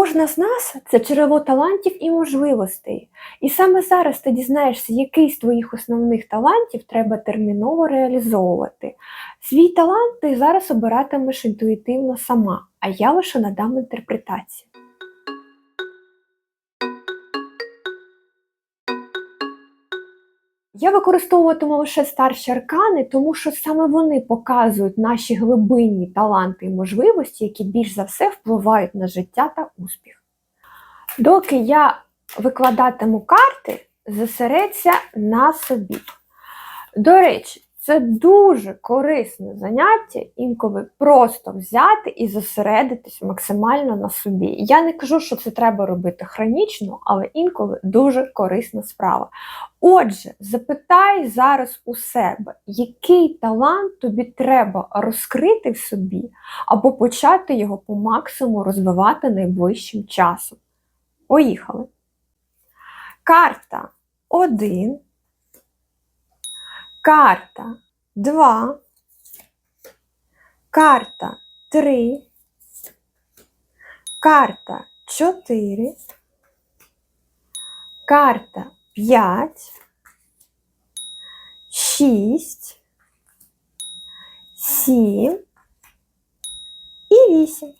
Кожна з нас це джерело талантів і можливостей. І саме зараз ти дізнаєшся, який з твоїх основних талантів треба терміново реалізовувати. Свій талант ти зараз обиратимеш інтуїтивно сама, а я лише надам інтерпретацію. Я використовуватиму лише старші аркани, тому що саме вони показують наші глибинні таланти і можливості, які більш за все впливають на життя та успіх. Доки я викладатиму карти, зосередься на собі. До речі, це дуже корисне заняття інколи просто взяти і зосередитись максимально на собі. Я не кажу, що це треба робити хронічно, але інколи дуже корисна справа. Отже, запитай зараз у себе, який талант тобі треба розкрити в собі, або почати його по максимуму розвивати найближчим часом. Поїхали. Карта 1. Карта 2. Карта 3. Карта 4. Карта 5. 6. 7 і 8.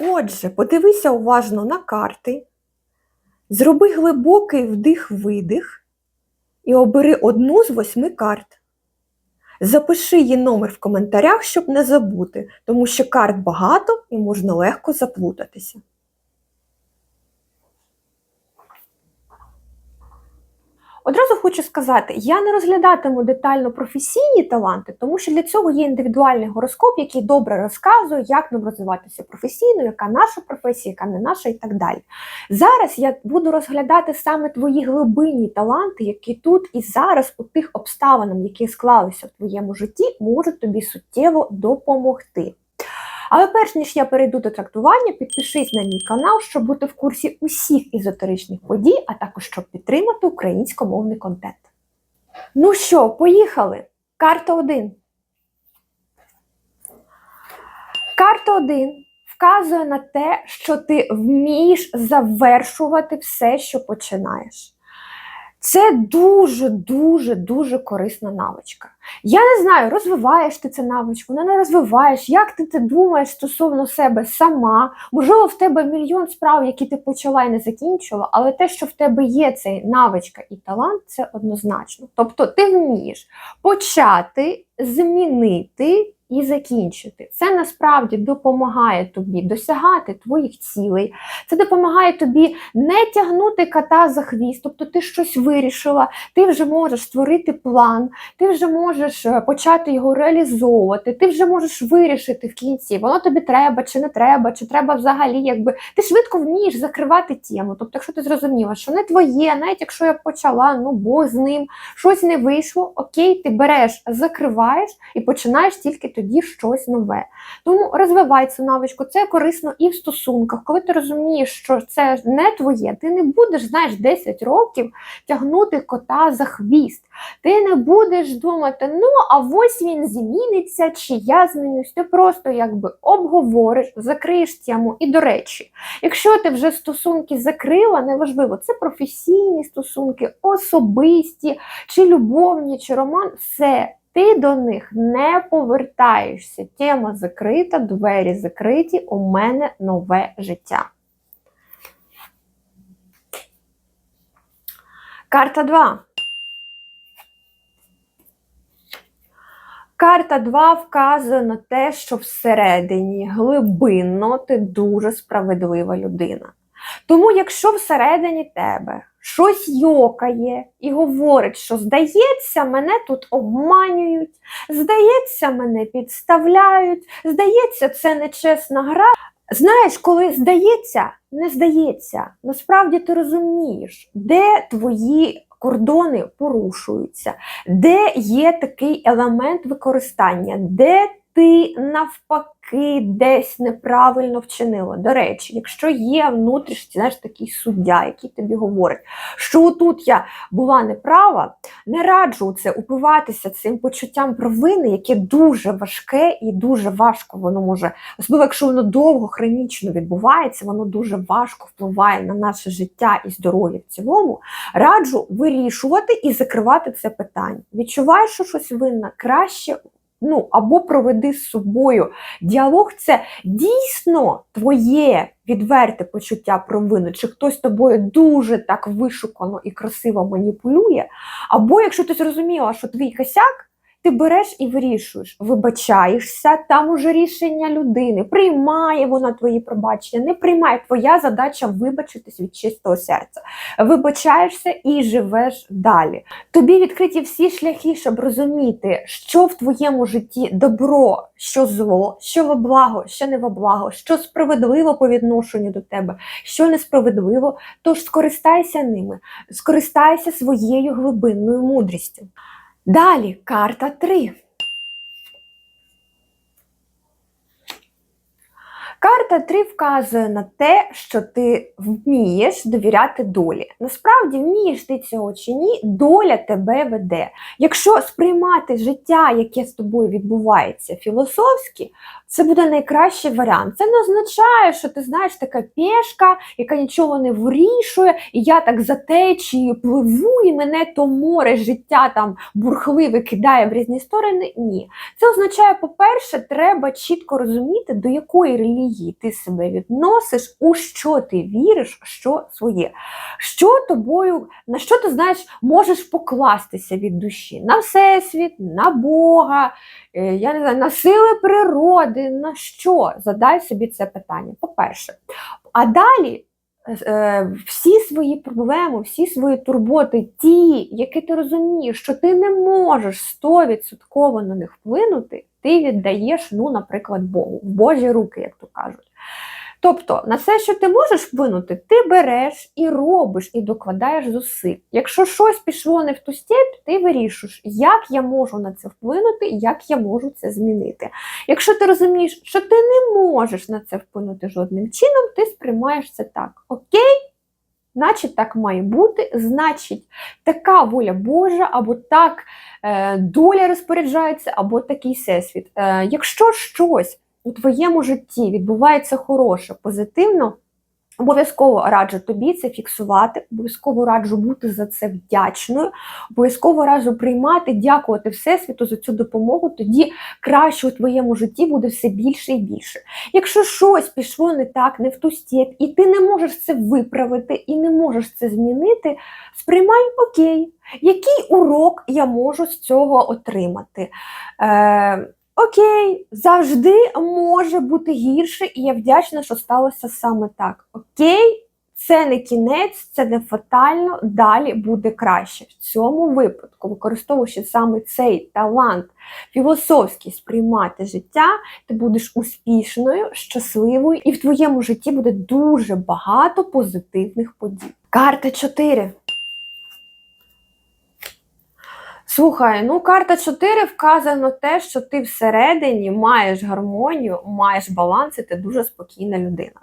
Отже, подивися уважно на карти. Зроби глибокий вдих-видих і обери одну з восьми карт. Запиши її номер в коментарях, щоб не забути, тому що карт багато і можна легко заплутатися. Одразу хочу сказати, я не розглядатиму детально професійні таланти, тому що для цього є індивідуальний гороскоп, який добре розказує, як нам розвиватися професійно, яка наша професія, яка не наша і так далі. Зараз я буду розглядати саме твої глибинні таланти, які тут і зараз у тих обставинах, які склалися в твоєму житті, можуть тобі суттєво допомогти. Але перш ніж я перейду до трактування, підпишись на мій канал, щоб бути в курсі усіх езотеричних подій, а також щоб підтримати українськомовний контент. Ну що, поїхали? Карта 1. Карта 1 вказує на те, що ти вмієш завершувати все, що починаєш. Це дуже, дуже, корисна навичка. Я не знаю, розвиваєш ти цю навичку, не розвиваєш, як ти це думаєш стосовно себе сама. Можливо, в тебе мільйон справ, які ти почала і не закінчила, але те, що в тебе є цей навичка і талант, це однозначно. Тобто ти вмієш почати, змінити і закінчити. Це насправді допомагає тобі досягати твоїх цілей. Це допомагає тобі не тягнути кота за хвіст, тобто ти щось вирішила, ти вже можеш створити план, ти вже можеш е, почати його реалізовувати, ти вже можеш вирішити в кінці, воно тобі треба чи не треба, чи треба взагалі, якби ти швидко вмієш закривати тему. Тобто, якщо ти зрозуміла, що не твоє, навіть якщо я почала, ну Бог з ним, щось не вийшло, окей, ти береш, закриваєш і починаєш тільки тоді щось нове. Тому розвивай цю навичку, це корисно і в стосунках. Коли ти розумієш, що це не твоє, ти не будеш, знаєш, 10 років тягнути кота за хвіст. Ти не будеш думати, ну, а ось він зміниться, чи я змінюсь. Ти просто якби обговориш, закриєш тему. І, до речі, якщо ти вже стосунки закрила, неважливо, це професійні стосунки, особисті, чи любовні, чи роман, все. Ти до них не повертаєшся. Тема закрита, двері закриті, у мене нове життя. Карта 2. Карта 2 вказує на те, що всередині глибинно ти дуже справедлива людина. Тому, якщо всередині тебе щось йокає і говорить, що здається, мене тут обманюють, здається, мене підставляють, здається, це нечесна гра. Знаєш, коли здається, не здається, насправді ти розумієш, де твої кордони порушуються, де є такий елемент використання, де ти навпаки десь неправильно вчинила. До речі, якщо є внутрішній знаєш, такий суддя, який тобі говорить, що отут я була неправа, не раджу це упиватися цим почуттям провини, яке дуже важке і дуже важко воно може, особливо якщо воно довго хронічно відбувається, воно дуже важко впливає на наше життя і здоров'я в цілому. Раджу вирішувати і закривати це питання. Відчуваєш, що щось винна, краще. Ну, або проведи з собою. Діалог це дійсно твоє відверте почуття провини, чи хтось тобою дуже так вишукано і красиво маніпулює, або якщо ти зрозуміла, що твій косяк, ти береш і вирішуєш, вибачаєшся, там уже рішення людини, приймає вона твої пробачення, не приймає. Твоя задача вибачитись від чистого серця. Вибачаєшся і живеш далі. Тобі відкриті всі шляхи, щоб розуміти, що в твоєму житті добро, що зло, що во благо, що не во благо, що справедливо по відношенню до тебе, що несправедливо. Тож скористайся ними, скористайся своєю глибинною мудрістю. Далі карта 3. Карта 3 вказує на те, що ти вмієш довіряти долі. Насправді, вмієш ти цього чи ні, доля тебе веде. Якщо сприймати життя, яке з тобою відбувається філософськи, це буде найкращий варіант. Це не означає, що ти знаєш така пішка, яка нічого не вирішує, і я так за течією пливу, і мене то море життя там бурхливе кидає в різні сторони. Ні. Це означає, по-перше, треба чітко розуміти, до якої релігії ти себе відносиш, у що ти віриш, що своє. Що тобою, на що ти знаєш, можеш покластися від душі? На всесвіт, на Бога, е, я не знаю, на сили природи, на що? Задай собі це питання. По-перше. А далі. е, Всі свої проблеми, всі свої турботи, ті, які ти розумієш, що ти не можеш стовідсотково на них вплинути, ти віддаєш, ну, наприклад, Богу, в Божі руки, як то кажуть. Тобто на все, що ти можеш вплинути, ти береш і робиш, і докладаєш зусиль. Якщо щось пішло не в ту степь, ти вирішуєш, як я можу на це вплинути, як я можу це змінити. Якщо ти розумієш, що ти не можеш на це вплинути жодним чином, ти сприймаєш це так. Окей? Значить, так має бути, значить, така воля Божа, або так е, доля розпоряджається, або такий всесвіт. Е, якщо щось у твоєму житті відбувається хороше, позитивно, обов'язково раджу тобі це фіксувати, обов'язково раджу бути за це вдячною, обов'язково раджу приймати, дякувати Всесвіту за цю допомогу, тоді краще у твоєму житті буде все більше і більше. Якщо щось пішло не так, не в ту степь, і ти не можеш це виправити, і не можеш це змінити, сприймай окей, який урок я можу з цього отримати. Е, Окей, завжди може бути гірше, і я вдячна, що сталося саме так. Окей, це не кінець, це не фатально, далі буде краще. В цьому випадку, використовуючи саме цей талант філософський сприймати життя, ти будеш успішною, щасливою, і в твоєму житті буде дуже багато позитивних подій. Карта 4. Слухай, ну карта 4 вказано те, що ти всередині маєш гармонію, маєш баланс, і ти дуже спокійна людина.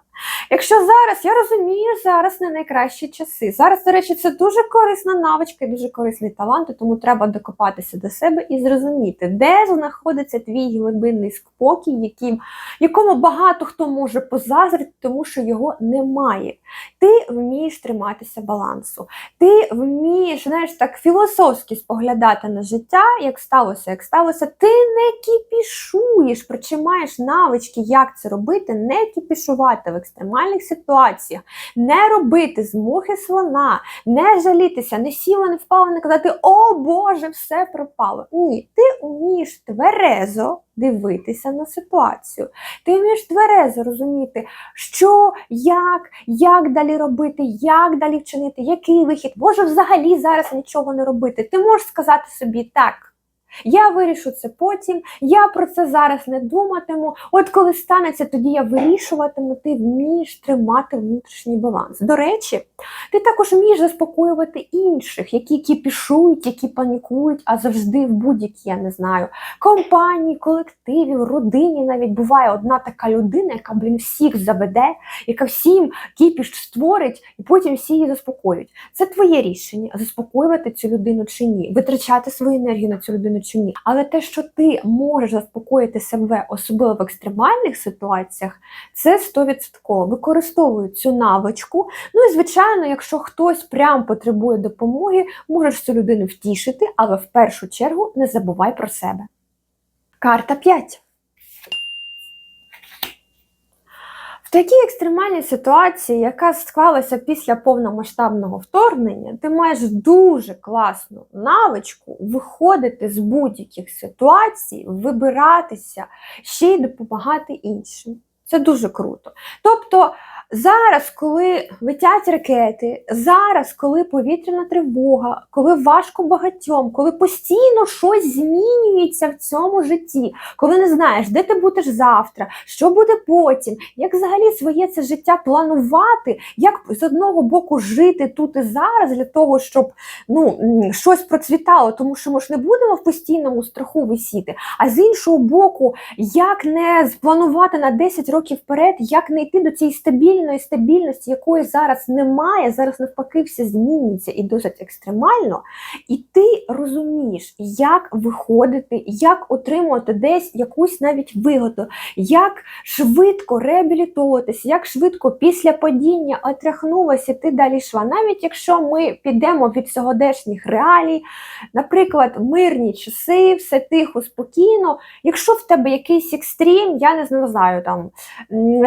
Якщо зараз, я розумію, зараз не найкращі часи. Зараз, до речі, це дуже корисна навичка і дуже корисний талант, тому треба докопатися до себе і зрозуміти, де знаходиться твій глибинний спокій, яким, якому багато хто може позазрити, тому що його немає. Ти вмієш триматися балансу, ти вмієш, знаєш, так філософськи споглядати на життя, як сталося, як сталося. Ти не кіпішуєш, причому маєш навички, як це робити, не кіпішувати в екстремальних ситуаціях, не робити з мухи слона, не жалітися, не сіла, не впала, не казати О Боже, все пропало. Ні, ти вмієш тверезо дивитися на ситуацію. Ти вмієш тверезо розуміти, що, як, як далі робити, як далі вчинити, який вихід. Може взагалі зараз нічого не робити. Ти можеш сказати собі так. Я вирішу це потім, я про це зараз не думатиму. От коли станеться, тоді я вирішуватиму, ти вмієш тримати внутрішній баланс. До речі, ти також вмієш заспокоювати інших, які кіпішують, які панікують, а завжди в будь-якій, я не знаю, компанії, колективі, родині навіть буває одна така людина, яка, блін, всіх заведе, яка всім кіпіш створить, і потім всі її заспокоюють. Це твоє рішення заспокоювати цю людину чи ні, витрачати свою енергію на цю людину чи ні. Але те, що ти можеш заспокоїти себе, особливо в екстремальних ситуаціях, це 100%. Використовуй цю навичку. Ну і звичайно, якщо хтось прям потребує допомоги, можеш цю людину втішити, але в першу чергу не забувай про себе. Карта 5. Такій екстремальній ситуації, яка склалася після повномасштабного вторгнення, ти маєш дуже класну навичку виходити з будь-яких ситуацій, вибиратися, ще й допомагати іншим. Це дуже круто. Тобто, зараз, коли летять ракети, зараз, коли повітряна тривога, коли важко багатьом, коли постійно щось змінюється в цьому житті, коли не знаєш, де ти будеш завтра, що буде потім, як взагалі своє це життя планувати, як з одного боку жити тут і зараз для того, щоб ну, щось процвітало, тому що ми ж не будемо в постійному страху висіти. А з іншого боку, як не спланувати на 10 років вперед, як не йти до цієї стабільної стабільності, якої зараз немає, зараз навпаки все змінюється і досить екстремально. І ти розумієш, як виходити, як отримувати десь якусь навіть вигоду, як швидко реабілітуватися, як швидко після падіння отряхнулася, ти далі йшла. Навіть якщо ми підемо від сьогодешніх реалій, наприклад, мирні часи, все тихо, спокійно. Якщо в тебе якийсь екстрім, я не знаю, там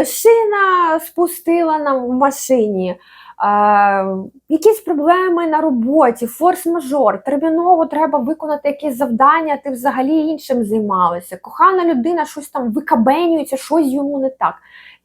шина спустила нам в машині. е, якісь проблеми на роботі, форс-мажор, терміново треба виконати якесь завдання, ти взагалі іншим займалася. Кохана людина щось там викабенюється, щось йому не так.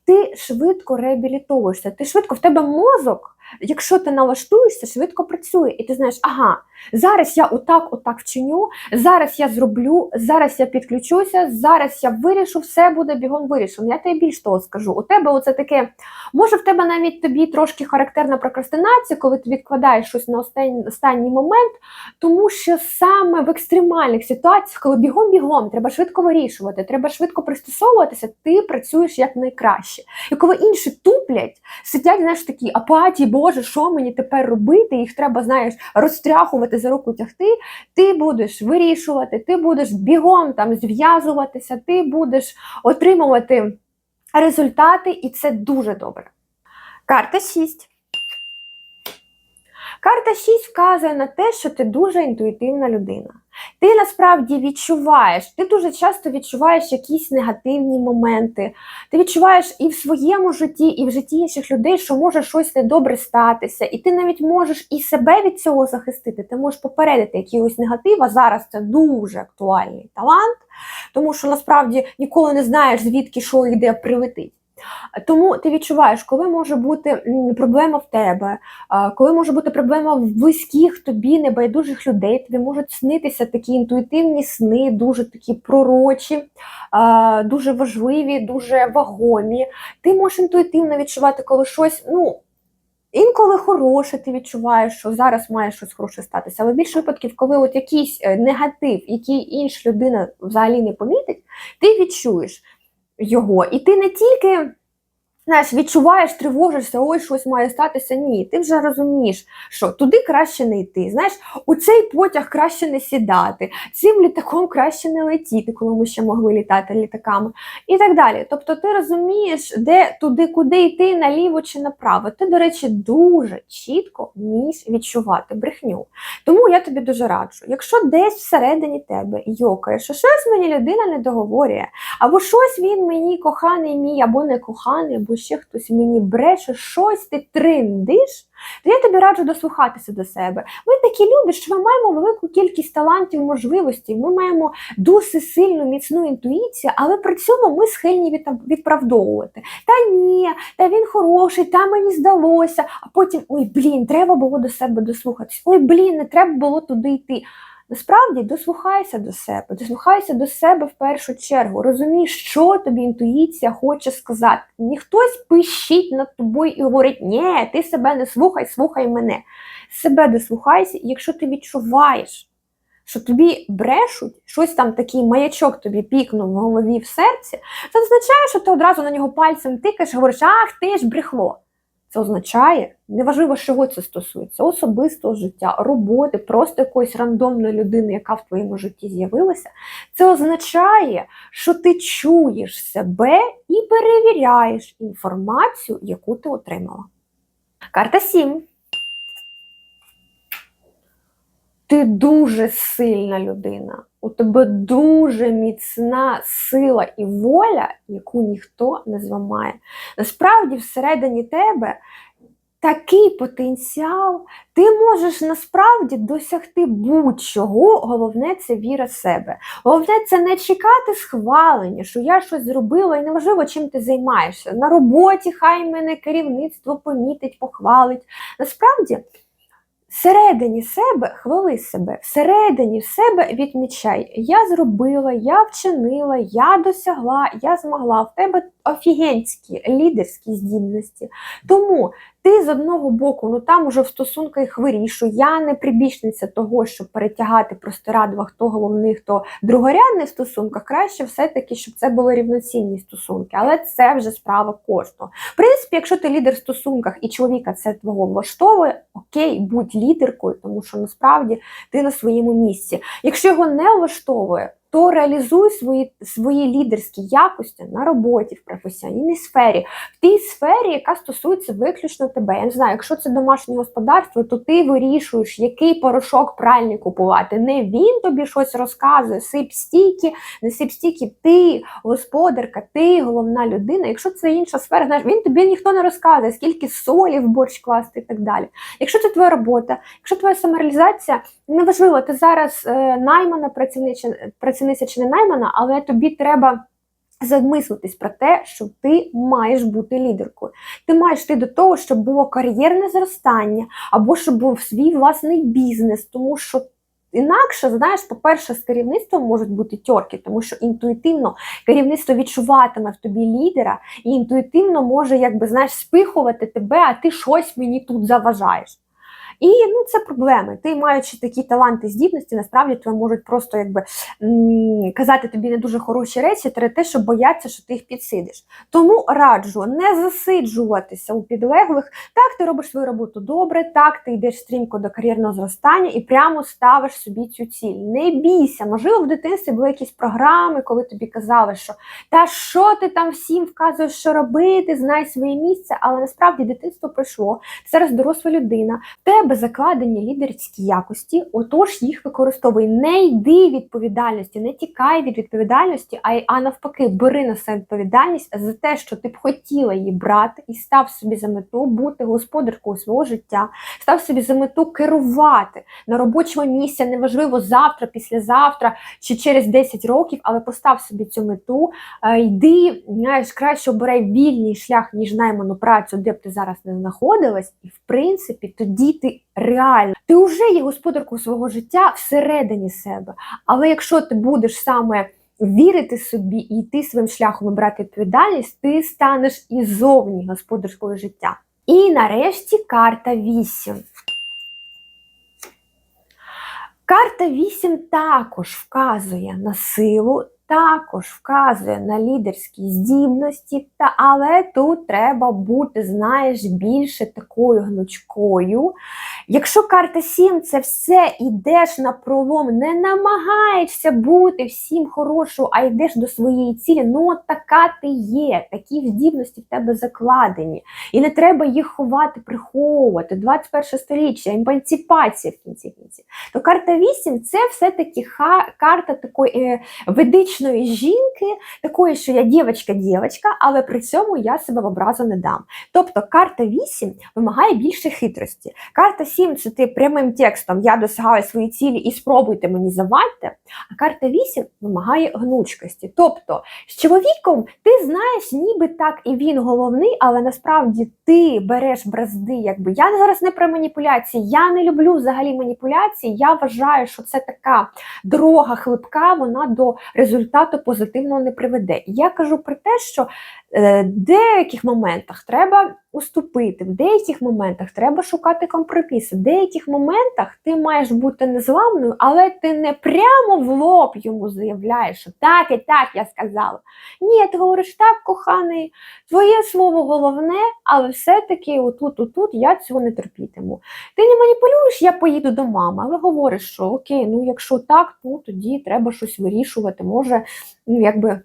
Ти швидко реабілітовуєшся, ти швидко в тебе мозок, якщо ти налаштуєшся, швидко працює, і ти знаєш, ага, зараз я отак, отак вчиню, зараз я зроблю, зараз я підключуся, зараз я вирішу, все буде бігом вирішено. Я тобі більш того скажу. У тебе оце таке, може в тебе навіть тобі трошки характерна прокрастинація, коли ти відкладаєш щось на останній, останній момент, тому що саме в екстремальних ситуаціях, коли бігом-бігом, треба швидко вирішувати, треба швидко пристосовуватися, ти працюєш як найкраще. І коли інші туплять, сидять, знаєш, такі апатії, Боже, що мені тепер робити? Їх треба, знаєш, розтряхувати за руку тягти. Ти будеш вирішувати, ти будеш бігом там зв'язуватися, ти будеш отримувати результати, і це дуже добре. Карта 6. Карта 6 вказує на те, що ти дуже інтуїтивна людина. Ти насправді відчуваєш, ти дуже часто відчуваєш якісь негативні моменти. Ти відчуваєш і в своєму житті, і в житті інших людей, що може щось недобре статися, і ти навіть можеш і себе від цього захистити. Ти можеш попередити якийсь негатив, а зараз це дуже актуальний талант, тому що насправді ніколи не знаєш, звідки що і де прилетить. Тому ти відчуваєш, коли може бути проблема в тебе, коли може бути проблема в близьких тобі, небайдужих людей, тобі можуть снитися такі інтуїтивні сни, дуже такі пророчі, дуже важливі, дуже вагомі. Ти можеш інтуїтивно відчувати, коли щось, ну. Інколи хороше, ти відчуваєш, що зараз має щось хороше статися. Але більше випадків, коли от якийсь е, негатив, який інша людина взагалі не помітить, ти відчуєш його. І ти не тільки знаєш, відчуваєш, тривожишся, ой, щось має статися. Ні, ти вже розумієш, що туди краще не йти. Знаєш, у цей потяг краще не сідати, цим літаком краще не летіти, коли ми ще могли літати літаками, і так далі. Тобто ти розумієш, де туди, куди йти, наліво чи направо. Ти, до речі, дуже чітко вмієш відчувати брехню. Тому я тобі дуже раджу, якщо десь всередині тебе йокає, що щось мені людина не договорює, або щось він мені коханий мій, або не коханий, або ще хтось мені бреше, щось ти триндиш, то я тобі раджу дослухатися до себе. Ми такі люди, що ми маємо велику кількість талантів, можливостей, ми маємо дуже сильну міцну інтуїцію, але при цьому ми схильні відправдовувати. Та ні, та він хороший, та мені здалося. А потім ой, блін, треба було до себе дослухатись. Ой, блін, не треба було туди йти. Насправді дослухайся до себе, дослухайся до себе в першу чергу. Розумій, що тобі інтуїція хоче сказати. Не хтось пищить над тобою і говорить, ні, ти себе не слухай, слухай мене. Себе дослухайся, якщо ти відчуваєш, що тобі брешуть, щось там такий маячок тобі пікнув в голові в серці, це означає, що ти одразу на нього пальцем тикаєш і говориш, ах, ти ж брехло. Це означає, неважливо, чого це стосується, особистого життя, роботи, просто якоїсь рандомної людини, яка в твоєму житті з'явилася. Це означає, що ти чуєш себе і перевіряєш інформацію, яку ти отримала. Карта 7. Ти дуже сильна людина. У тебе дуже міцна сила і воля, яку ніхто не зламає. Насправді, всередині тебе такий потенціал, ти можеш насправді досягти будь-чого. Головне це віра в себе. Головне це не чекати схвалення, що я щось зробила, і неважливо, чим ти займаєшся. На роботі хай мене керівництво помітить, похвалить. Насправді. Всередині себе хвали себе, всередині себе відмічай, я зробила, я вчинила, я досягла, я змогла. В тебе офігенські лідерські здібності. Тому ти з одного боку, ну там уже в стосунках вирішуй, я не прибічниця того, щоб перетягати простирадва, хто головний, хто другорядний в стосунках, краще все-таки, щоб це були рівноцінні стосунки. Але це вже справа кожного. В принципі, якщо ти лідер в стосунках і чоловіка це твого влаштовує, окей, будь лідеркою, тому що насправді ти на своєму місці. Якщо його не влаштовує, то реалізуй свої свої лідерські якості на роботі, в професійній сфері, в тій сфері, яка стосується виключно тебе. Я не знаю, якщо це домашнє господарство, то ти вирішуєш, який порошок пральний купувати. Не він тобі щось розказує, сип стійки, не сип стійки, ти господарка, ти головна людина. Якщо це інша сфера, знаєш, він тобі ніхто не розказує, скільки солі в борщ класти і так далі. Якщо це твоя робота, якщо твоя самореалізація, неважливо, ти зараз е, наймана працівниця, працівниця чи не наймана, але тобі треба. Замислитись про те, що ти маєш бути лідеркою. Ти маєш йти до того, щоб було кар'єрне зростання, або щоб був свій власний бізнес, тому що інакше, знаєш, по-перше, з керівництвом можуть бути тьорки, тому що інтуїтивно керівництво відчуватиме в тобі лідера і інтуїтивно може, якби знаєш, спихувати тебе, а ти щось мені тут заважаєш. І ну, це проблеми. Ти, маючи такі таланти, здібності, насправді тебе можуть просто якби казати тобі не дуже хороші речі, через те, що бояться, що ти їх підсидиш. Тому раджу не засиджуватися у підлеглих. Так, ти робиш свою роботу добре, так, ти йдеш стрімко до кар'єрного зростання і прямо ставиш собі цю ціль. Не бійся, можливо, в дитинстві були якісь програми, коли тобі казали, що та що ти там всім вказуєш, що робити, знай своє місце, але насправді дитинство пройшло. Ти зараз доросла людина. Тебе тебе закладені лідерські якості, отож їх використовуй. Не йди відповідальності, не тікай від відповідальності, а а навпаки, бери на себе відповідальність за те, що ти б хотіла її брати, і став собі за мету бути господаркою свого життя, став собі за мету керувати на робочому місці, неважливо завтра, післязавтра чи через 10 років, але постав собі цю мету, е, йди, знаєш, краще обирай вільний шлях, ніж найману працю, де б ти зараз не знаходилась, і в принципі тоді ти реально. Ти вже є господаркою свого життя всередині себе. Але якщо ти будеш саме вірити собі і йти своїм шляхом і брати відповідальність, ти станеш і зовні господарського життя. І нарешті карта 8. Карта 8 також вказує на силу також вказує на лідерські здібності, та, але тут треба бути, знаєш, більше такою гнучкою. Якщо карта 7 це все йдеш на пролом, не намагаєшся бути всім хорошою, а йдеш до своєї цілі, ну от така ти є, такі здібності в тебе закладені. І не треба їх ховати, приховувати. 21 століття, емпансипація в кінці кінці. То карта 8 це все-таки карта такої е, ведичної типічної жінки, такої, що я дівчинка-дівчинка, але при цьому я себе в образу не дам. Тобто карта 8 вимагає більше хитрості. Карта 7 це ти прямим текстом я досягаю свої цілі і спробуйте мені завадьте. А карта 8 вимагає гнучкості. Тобто з чоловіком ти знаєш, ніби так і він головний, але насправді ти береш бразди. Якби я зараз не про маніпуляції, я не люблю взагалі маніпуляції. Я вважаю, що це така дорога хлипка, вона до результату позитивного не приведе. Я кажу про те, що е, в деяких моментах треба уступити, в деяких моментах треба шукати компроміси, в деяких моментах ти маєш бути незламною, але ти не прямо в лоб йому заявляєш, що так і так я сказала. Ні, ти говориш так, коханий, твоє слово головне, але все-таки отут, отут я цього не терпітиму. Ти не маніпулюєш, я поїду до мами, але говориш, що окей, ну якщо так, ну тоді треба щось вирішувати. Може, ну якби.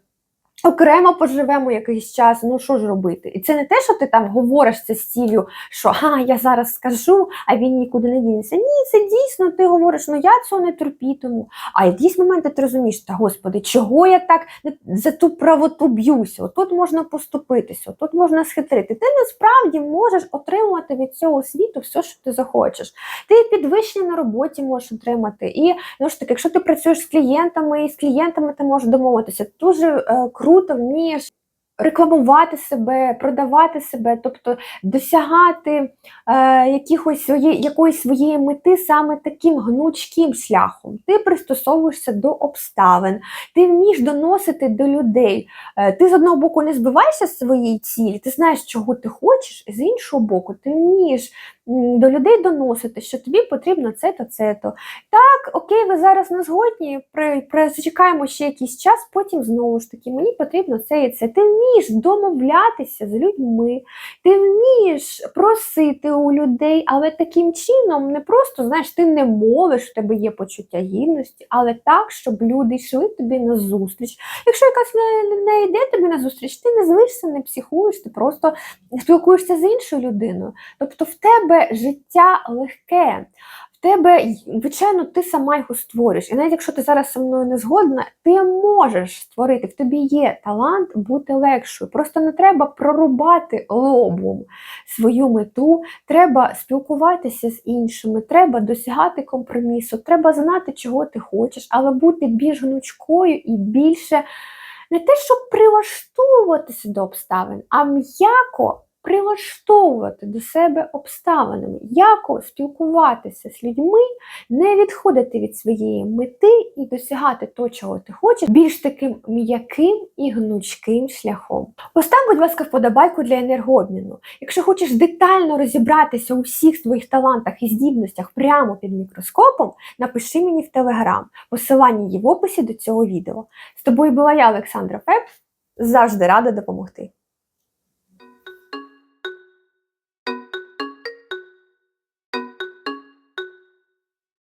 Окремо поживемо якийсь час, ну що ж робити? І це не те, що ти там говориш це з ціллю, що а, я зараз скажу, а він нікуди не дінеться. Ні, це дійсно ти говориш, ну я цього не терпітиму. А якісь моменти ти розумієш, та господи, чого я так за ту правоту б'юся? Отут можна поступитися, отут можна схитрити. Ти насправді можеш отримувати від цього світу все, що ти захочеш. Ти підвищення на роботі можеш отримати. І ну ж таки, якщо ти працюєш з клієнтами, і з клієнтами ти можеш домовитися, дуже е, круто вмієш рекламувати себе, продавати себе, тобто досягати е, якихось своє, якоїсь своєї мети саме таким гнучким шляхом. Ти пристосовуєшся до обставин, ти вмієш доносити до людей. Е, ти з одного боку не збиваєшся з своєї цілі, ти знаєш, чого ти хочеш, і з іншого боку, ти вмієш до людей доносити, що тобі потрібно це-то, це-то. Так, окей, ви зараз не згодні, зачекаємо ще якийсь час, потім знову ж таки, мені потрібно це і це. Ти вмієш домовлятися з людьми, ти вмієш просити у людей, але таким чином не просто, знаєш, ти не молиш, в тебе є почуття гідності, але так, щоб люди йшли тобі на зустріч. Якщо якась не, не йде тобі на зустріч, ти не злишся, не психуєш, ти просто спілкуєшся з іншою людиною. Тобто в тебе життя легке. В тебе, звичайно, ти сама його створюєш. І навіть якщо ти зараз зі мною не згодна, ти можеш створити. В тобі є талант бути легшою. Просто не треба прорубати лобом свою мету, треба спілкуватися з іншими, треба досягати компромісу, треба знати, чого ти хочеш, але бути більш гнучкою і більше не те, щоб прилаштовуватися до обставин, а м'яко прилаштовувати до себе обставинами, яко спілкуватися з людьми, не відходити від своєї мети і досягати того, чого ти хочеш, більш таким м'яким і гнучким шляхом. Постав, будь ласка, вподобайку для енергообміну. Якщо хочеш детально розібратися у всіх своїх талантах і здібностях прямо під мікроскопом, напиши мені в телеграм. Посилання є в описі до цього відео. З тобою була я, Олександра Феб, завжди рада допомогти.